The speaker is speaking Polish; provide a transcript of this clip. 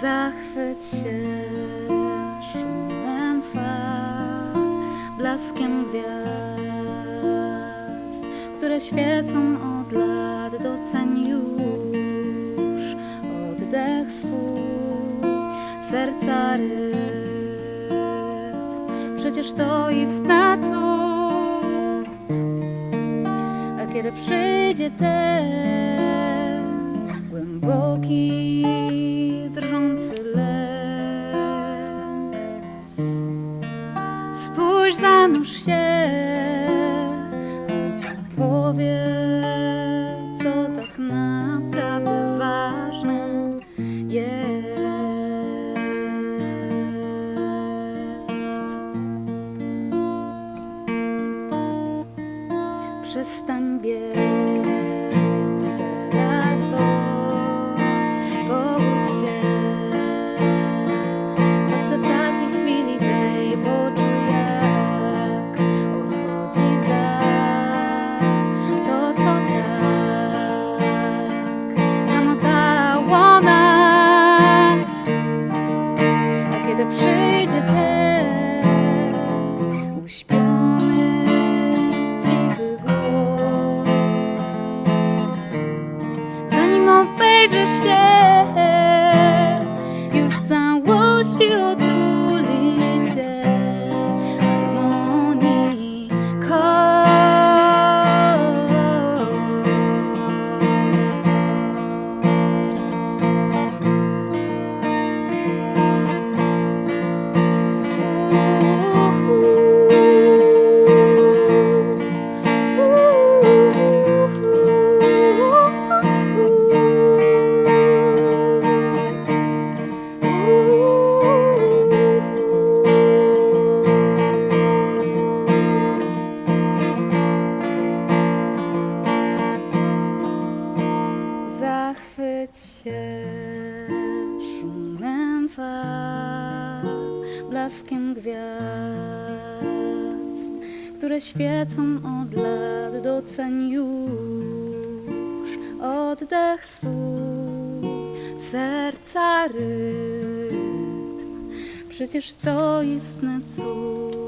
Zachwyć się szumem fal, blaskiem gwiazd, które świecą od lat, doceń już oddech swój, serca rytm. Przecież to istna cud, a kiedy przyjdzie ten głęboki, zanurz się, on ci powie, co tak naprawdę ważne jest. Przestań biec zanim obejrzysz się, już w całości otuli się szumem fal, blaskiem gwiazd, które świecą od lat, doceń już oddech swój, serca rytm. Przecież to istny cud.